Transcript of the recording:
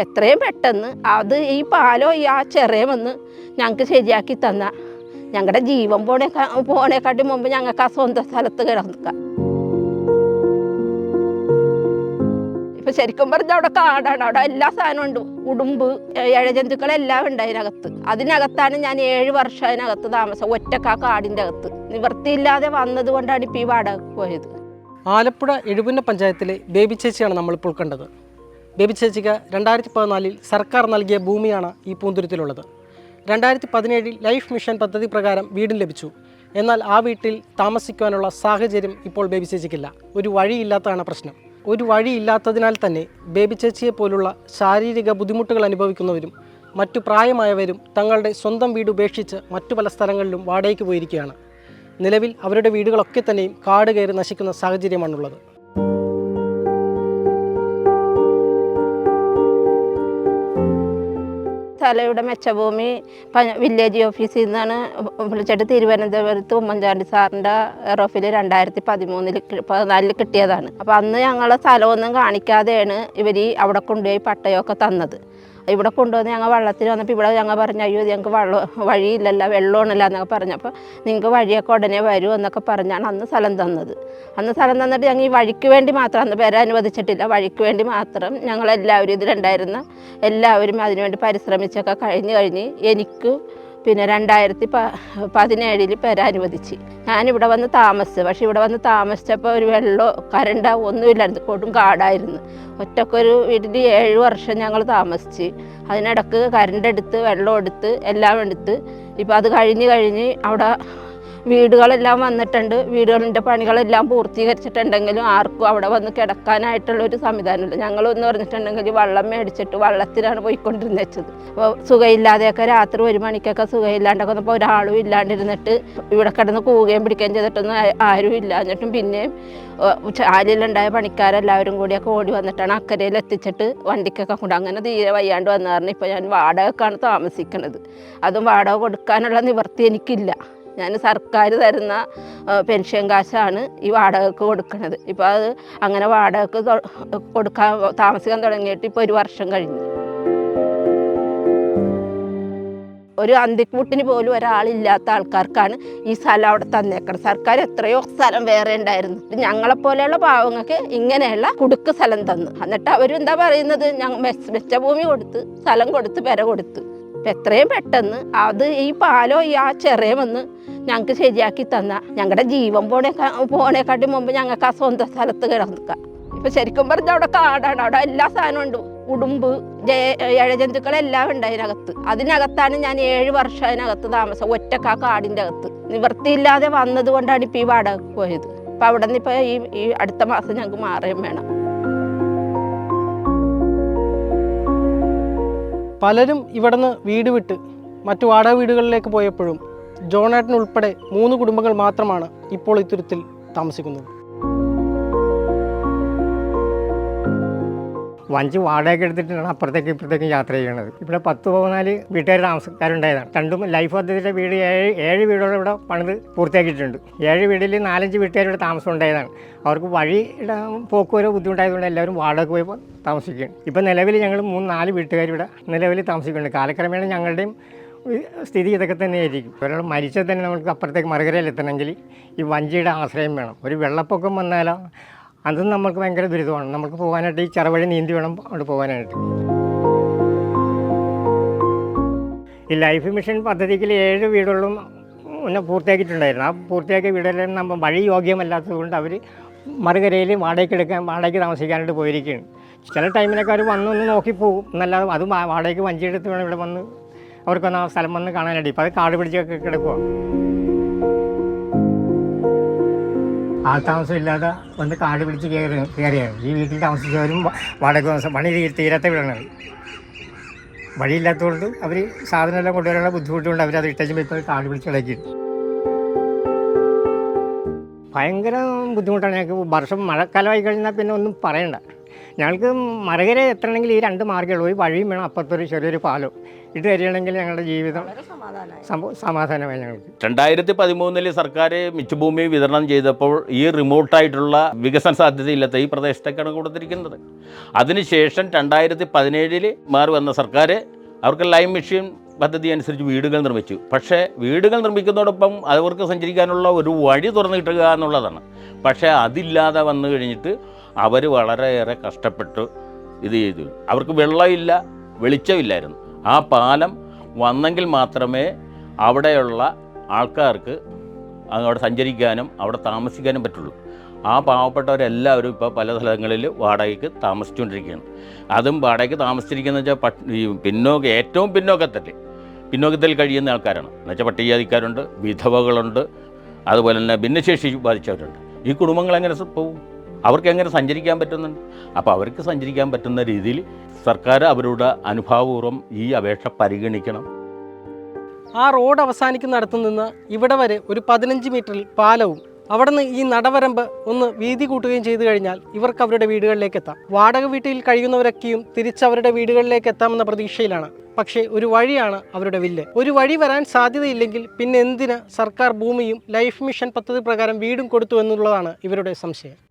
എത്രയും പെട്ടെന്ന് അത് ഈ പാലോ ഈ ആ ചെറിയ വന്ന് ഞങ്ങൾക്ക് ശരിയാക്കി തന്ന. ഞങ്ങളുടെ ജീവൻ പോണേ പോണേക്കാട്ടി മുമ്പ് ഞങ്ങൾക്ക് ആ സ്വന്തം സ്ഥലത്ത് കിടക്കാം ഇപ്പൊ ശരിക്കും പറഞ്ഞാൽ അവിടെ കാടാണ്. അവിടെ എല്ലാ സാധനവും ഉണ്ട്. ഉടുമ്പ് ഇഴജന്തുക്കളെല്ലാം ഉണ്ട് അതിനകത്ത്. അതിനകത്താണ് ഞാൻ ഏഴ് വർഷം അതിനകത്ത് താമസം. ഒറ്റക്കാ കാടിന്റെ അകത്ത്. നിവൃത്തിയില്ലാതെ വന്നത് കൊണ്ടാണ് ഇപ്പൊ ഈ വാടക പോയത്. ആലപ്പുഴ എഴുപുന്ന പഞ്ചായത്തിലെ ബേബി ചേച്ചിയാണ് നമ്മളിപ്പോൾ കണ്ടത്. ബേബി രണ്ടായിരത്തി പതിനാലിൽ സർക്കാർ നൽകിയ ഭൂമിയാണ് ഈ പൂന്തുരുത്തിലുള്ളത്. രണ്ടായിരത്തി പതിനേഴിൽ ലൈഫ് മിഷൻ പദ്ധതി പ്രകാരം വീടും ലഭിച്ചു. എന്നാൽ ആ വീട്ടിൽ താമസിക്കുവാനുള്ള സാഹചര്യം ഇപ്പോൾ ബേബി ചേച്ചിക്കില്ല ഒരു വഴിയില്ലാത്തതാണ് പ്രശ്നം. ഒരു വഴിയില്ലാത്തതിനാൽ തന്നെ ബേബി ചേച്ചിയെ പോലുള്ള ശാരീരിക ബുദ്ധിമുട്ടുകൾ അനുഭവിക്കുന്നവരും മറ്റു പ്രായമായവരും തങ്ങളുടെ സ്വന്തം വീട് ഉപേക്ഷിച്ച് മറ്റു പല സ്ഥലങ്ങളിലും വാടകയ്ക്ക് പോയിരിക്കുകയാണ്. നിലവിൽ അവരുടെ വീടുകളൊക്കെ തന്നെയും കാട് കയറി നശിക്കുന്ന സാഹചര്യമാണുള്ളത്. സ്ഥലയുടെ മെച്ചഭൂമി വില്ലേജ് ഓഫീസിൽ നിന്നാണ് വിളിച്ചിട്ട് തിരുവനന്തപുരത്ത് ഉമ്മൻചാണ്ടി സാറിന്റെ റോഫിൽ രണ്ടായിരത്തി പതിമൂന്നിൽ പതിനാലിൽ കിട്ടിയതാണ്. അപ്പോൾ അന്ന് ഞങ്ങളെ സ്ഥലമൊന്നും കാണിക്കാതെയാണ് ഇവർ അവിടെ കൊണ്ടുപോയി പട്ടയമൊക്കെ തന്നത്. ഇവിടെ കൊണ്ടുവന്ന് ഞങ്ങൾ വള്ളത്തിൽ വന്നപ്പോൾ ഇവിടെ ഞങ്ങൾ പറഞ്ഞു അയ്യോ ഞങ്ങൾക്ക് വെള്ളം വഴിയില്ലല്ലോ വെള്ളമാണല്ലോ എന്നൊക്കെ പറഞ്ഞപ്പോൾ നിങ്ങൾക്ക് വഴിയൊക്കെ ഉടനെ വരൂ എന്നൊക്കെ പറഞ്ഞാണ് അന്ന് സ്ഥലം തന്നത്. അന്ന് സ്ഥലം തന്നിട്ട് ഞങ്ങൾ ഈ വഴിക്ക് വേണ്ടി മാത്രം അന്ന് പേരെ അനുവദിച്ചിട്ടില്ല. വഴിക്ക് വേണ്ടി മാത്രം ഞങ്ങളെല്ലാവരും ഇതിലുണ്ടായിരുന്ന എല്ലാവരും അതിനുവേണ്ടി പരിശ്രമിച്ചൊക്കെ കഴിഞ്ഞ് കഴിഞ്ഞ് എനിക്ക് പിന്നെ രണ്ടായിരത്തി പ പതിനേഴിൽ പേരെ അനുവദിച്ച്. ഞാനിവിടെ വന്ന് താമസിച്ചു പക്ഷേ ഇവിടെ വന്ന് താമസിച്ചപ്പോൾ ഒരു വെള്ളമോ കരണ്ടോ ഒന്നുമില്ലായിരുന്നു. കൊടും കാടായിരുന്നു. ഒറ്റക്കൊരു വീട്ടിൽ ഏഴ് വർഷം ഞങ്ങൾ താമസിച്ച്. അതിനിടക്ക് കരണ്ട് എടുത്ത് വെള്ളം എടുത്ത് എല്ലാം എടുത്ത്. ഇപ്പോൾ അത് കഴിഞ്ഞ് കഴിഞ്ഞ് അവിടെ വീടുകളെല്ലാം വന്നിട്ടുണ്ട്. വീടുകളിന്റെ പണികളെല്ലാം പൂർത്തീകരിച്ചിട്ടുണ്ടെങ്കിലും ആർക്കും അവിടെ വന്ന് കിടക്കാനായിട്ടുള്ള ഒരു സംവിധാനമില്ല. ഞങ്ങളൊന്ന് പറഞ്ഞിട്ടുണ്ടെങ്കിൽ വള്ളം മേടിച്ചിട്ട് വള്ളത്തിലാണ് പോയിക്കൊണ്ടിരുന്നത് വെച്ചത്. അപ്പോൾ സുഖമില്ലാതെയൊക്കെ രാത്രി ഒരു മണിക്കൊക്കെ സുഖമില്ലാണ്ടൊക്കെ വന്നപ്പോൾ ഒരാളും ഇല്ലാണ്ടിരുന്നിട്ട് ഇവിടെ കിടന്ന് കൂവുകയും പിടിക്കുകയും ചെയ്തിട്ടൊന്നും ആരും ഇല്ല. എന്നിട്ടും പിന്നെയും ചാലിലുണ്ടായ പണിക്കാരെല്ലാവരും കൂടിയൊക്കെ ഓടി വന്നിട്ടാണ് അക്കരയിൽ എത്തിച്ചിട്ട് വണ്ടിക്കൊക്കെ കൊണ്ട് അങ്ങനെ തീരെ വയ്യാണ്ട് വന്നു കാരണം ഇപ്പോൾ ഞാൻ വാടകക്കാണ് താമസിക്കുന്നത്. അതും വാടക കൊടുക്കാനുള്ള നിവൃത്തി എനിക്കില്ല. ഞാൻ സർക്കാർ തരുന്ന പെൻഷൻ കാശാണ് ഈ വാടകക്ക് കൊടുക്കുന്നത് ഇപ്പോൾ അത് അങ്ങനെ വാടകക്ക് കൊടുക്കാൻ താമസിക്കാൻ തുടങ്ങിയിട്ട് ഇപ്പോൾ ഒരു വർഷം കഴിഞ്ഞു. ഒരു അന്തിക്കൂട്ടിന് പോലും ഒരാളില്ലാത്ത ആൾക്കാർക്കാണ് ഈ സ്ഥലം അവിടെ തന്നേക്കുന്നത് സർക്കാർ എത്രയോ സ്ഥലം വേറെ ഉണ്ടായിരുന്നു. ഞങ്ങളെപ്പോലെയുള്ള പാവങ്ങൾക്ക് ഇങ്ങനെയുള്ള കുടുക്ക് സ്ഥലം തന്നു. എന്നിട്ട് അവരെന്താ പറയുന്നത്? ഞങ്ങൾ മെച്ചഭൂമി കൊടുത്ത് സ്ഥലം കൊടുത്ത് പെര കൊടുത്ത്. എത്രയും പെട്ടെന്ന് അത് ഈ പാലോ ഈ ആ ചെറിയ വന്ന് ഞങ്ങൾക്ക് ശരിയാക്കി തന്ന. ഞങ്ങളുടെ ജീവൻ പോണേ പോണേക്കാട്ടി മുമ്പ് ഞങ്ങൾക്ക് ആ സ്വന്തം സ്ഥലത്ത് കിടക്കാം ഇപ്പം ശരിക്കും പറഞ്ഞാൽ അവിടെ കാടാണ്. അവിടെ എല്ലാ സാധനവും ഉണ്ട്. ഉടുമ്പ് ഇഴജന്തുക്കളെല്ലാം ഉണ്ട് അതിനകത്ത്. അതിനകത്താണ് ഞാൻ ഏഴ് വർഷം അതിനകത്ത് താമസം. ഒറ്റക്കാ കാടിന്റെ അകത്ത്. നിവൃത്തിയില്ലാതെ വന്നത് കൊണ്ടാണ് ഇപ്പൊ ഈ വാടക പോയത്. അപ്പം അവിടെ നിന്ന് ഇപ്പോൾ ഈ ഈ അടുത്ത മാസം ഞങ്ങൾക്ക് മാറുകയും വേണം. പലരും ഇവിടുന്ന് വീട് വിട്ട് മറ്റു വാടക വീടുകളിലേക്ക് പോയപ്പോഴും ജോണേട്ടൻ ഉൾപ്പെടെ മൂന്ന് കുടുംബങ്ങൾ മാത്രമാണ് ഇപ്പോൾ ഇത്തരത്തിൽ തുരുത്തിൽ താമസിക്കുന്നത്. വഞ്ചി വാടകയ്ക്ക് എടുത്തിട്ടാണ് അപ്പുറത്തേക്ക് ഇപ്പുറത്തേക്കും യാത്ര ചെയ്യണത്. ഇവിടെ പത്ത് പതിനാല് വീട്ടുകാർ താമസക്കാരുണ്ടായതാണ്. രണ്ടും ലൈഫ് പദ്ധതിയുടെ വീട് ഏഴ് ഏഴ് വീടുകൾ ഇവിടെ പണിത് പൂർത്തിയാക്കിയിട്ടുണ്ട്. ഏഴ് വീടിൽ നാലഞ്ച് വീട്ടുകാർ ഇവിടെ താമസം ഉണ്ടായതാണ് അവർക്ക് വഴി പോക്കുവരോ ബുദ്ധിമുട്ടായതുകൊണ്ട് എല്ലാവരും വാടകയ്ക്ക് പോയി താമസിക്കുകയാണ്. ഇപ്പോൾ നിലവിൽ ഞങ്ങൾ മൂന്ന് നാല് വീട്ടുകാർ ഇവിടെ നിലവിൽ താമസിക്കുന്നുണ്ട്. കാലക്രമേണ ഞങ്ങളുടെയും സ്ഥിതി ഇതൊക്കെ തന്നെയായിരിക്കും. ഒരാൾ മരിച്ചാൽ തന്നെ നമുക്ക് അപ്പുറത്തേക്ക് മറുകരയിൽ എത്തണമെങ്കിൽ ഈ വഞ്ചിയുടെ ആശ്രയം വേണം. ഒരു വെള്ളപ്പൊക്കം വന്നാലോ അതും നമുക്ക് ഭയങ്കര ദുരിതമാണ്. നമുക്ക് പോകാനായിട്ട് ഈ ചെറുവഴി നീന്തി വേണം അവിടെ പോകാനായിട്ട്. ഈ ലൈഫ് മിഷൻ പദ്ധതിക്ക് ഏഴ് വീടുകളും പിന്നെ പൂർത്തിയാക്കിയിട്ടുണ്ടായിരുന്നു. ആ പൂർത്തിയാക്കിയ വീടുകളിൽ നമ്മൾ വഴി യോഗ്യമല്ലാത്തതുകൊണ്ട് അവർ മറുകരയിൽ വാടകയ്ക്ക് എടുക്കാൻ വാടകയ്ക്ക് താമസിക്കാനായിട്ട് പോയിരിക്കുകയാണ്. ചില ടൈമിലൊക്കെ അവർ വന്നൊന്ന് നോക്കി പോകും. എന്നല്ലാതെ അത് വാടകയ്ക്ക് വഞ്ചിയെടുത്ത് വേണം ഇവിടെ വന്ന് അവർക്കൊന്ന് ആ സ്ഥലം വന്ന് കാണാനായിട്ട് ഇപ്പോൾ അത് കാട് പിടിച്ചൊക്കെ കിടക്കുക ആൾ താമസം ഇല്ലാതെ വന്ന് കാട് പിടിച്ച് കയറി കയറിയാണ്. ഈ വീട്ടിൽ താമസിച്ചവരും വടക്ക് വാടക താമസം പണി തീരത്തെ വീടാണ് വഴിയില്ലാത്തതുകൊണ്ട് അവർ സാധനമെല്ലാം കൊണ്ടുവരാനുള്ള ബുദ്ധിമുട്ടുകൊണ്ട് അവർ അത് ഇട്ടുമ്പോൾ ഇപ്പോൾ കാട് പിടിച്ച് കിടക്കി ഭയങ്കര ബുദ്ധിമുട്ടാണ്. ഞങ്ങൾക്ക് വർഷം മഴക്കാലമായി കഴിഞ്ഞാൽ പിന്നെ ഒന്നും പറയണ്ട. ഞങ്ങൾക്ക് മറുകര എത്തണമെങ്കിൽ ഈ രണ്ട് മാർഗമുള്ളൂ ഒരു വഴിയും വേണം അപ്പുറത്തൊരു ചെറിയൊരു പാലം ഇത് തരികയാണെങ്കിൽ ഞങ്ങളുടെ ജീവിതം സമാധാനമായി. ഞങ്ങൾക്ക്. രണ്ടായിരത്തി പതിമൂന്നിൽ സർക്കാർ മിച്ചഭൂമി വിതരണം ചെയ്തപ്പോൾ ഈ റിമോട്ടായിട്ടുള്ള വികസന സാധ്യതയില്ലാത്ത ഈ പ്രദേശത്തേക്കാണ് കൊടുത്തിരിക്കുന്നത്. അതിനുശേഷം രണ്ടായിരത്തി പതിനേഴിൽ മാറി വന്ന സർക്കാർ അവർക്ക് ലൈം മെഷീൻ പദ്ധതി അനുസരിച്ച് വീടുകൾ നിർമ്മിച്ചു. പക്ഷേ വീടുകൾ നിർമ്മിക്കുന്നതോടൊപ്പം അവർക്ക് സഞ്ചരിക്കാനുള്ള ഒരു വഴി തുറന്നു കിട്ടുക എന്നുള്ളതാണ്. പക്ഷേ അതില്ലാതെ വന്നു കഴിഞ്ഞിട്ട് അവർ വളരെയേറെ കഷ്ടപ്പെട്ടു ഇത് ചെയ്തു. അവർക്ക് വെള്ളമില്ല വെളിച്ചമില്ലായിരുന്നു. ആ പാലം വന്നെങ്കിൽ മാത്രമേ അവിടെയുള്ള ആൾക്കാർക്ക് അവിടെ സഞ്ചരിക്കാനും അവിടെ താമസിക്കാനും പറ്റുള്ളൂ. ആ പാവപ്പെട്ടവരെല്ലാവരും ഇപ്പോൾ പല സ്ഥലങ്ങളിൽ വാടകയ്ക്ക് താമസിച്ചുകൊണ്ടിരിക്കുകയാണ്. അതും വാടകയ്ക്ക് താമസിച്ചിരിക്കുന്നത് വെച്ചാൽ പിന്നോക്ക ഏറ്റവും പിന്നോക്കത്തിൽ പിന്നോക്കത്തിൽ കഴിയുന്ന ആൾക്കാരാണ്. എന്നുവെച്ചാൽ പട്ടികജാതിക്കാരുണ്ട് വിധവകളുണ്ട് അതുപോലെ തന്നെ ഭിന്നശേഷി ബാധിച്ചവരുണ്ട്. ഈ കുടുംബങ്ങൾ എങ്ങനെ പോകും അവർക്ക് എങ്ങനെ സഞ്ചരിക്കാൻ പറ്റുന്നുണ്ട്? അപ്പോൾ അവർക്ക് സഞ്ചരിക്കാൻ പറ്റുന്ന രീതിയിൽ സർക്കാർ അവരുടെ അനുഭാവപൂർവം ഈ അപേക്ഷ പരിഗണിക്കണം. ആ റോഡ് അവസാനിക്കുന്നിടത്തു നിന്ന് ഇവിടെ വരെ ഒരു പതിനഞ്ച് മീറ്ററിൽ പാലവും അവിടെ നിന്ന് ഈ നടവരമ്പ് ഒന്ന് വീതി കൂട്ടുകയും ചെയ്തു കഴിഞ്ഞാൽ ഇവർക്ക് അവരുടെ വീടുകളിലേക്ക് എത്താം. വാടക വീട്ടിൽ കഴിയുന്നവരൊക്കെയും തിരിച്ച് അവരുടെ വീടുകളിലേക്ക് എത്താമെന്ന പ്രതീക്ഷയിലാണ്. പക്ഷേ ഒരു വഴിയാണ് അവരുടെ വില്ല്. ഒരു വഴി വരാൻ സാധ്യതയില്ലെങ്കിൽ പിന്നെ എന്തിന് സർക്കാർ ഭൂമിയും ലൈഫ് മിഷൻ പദ്ധതി പ്രകാരം വീടും കൊടുത്തു എന്നുള്ളതാണ് ഇവരുടെ സംശയം.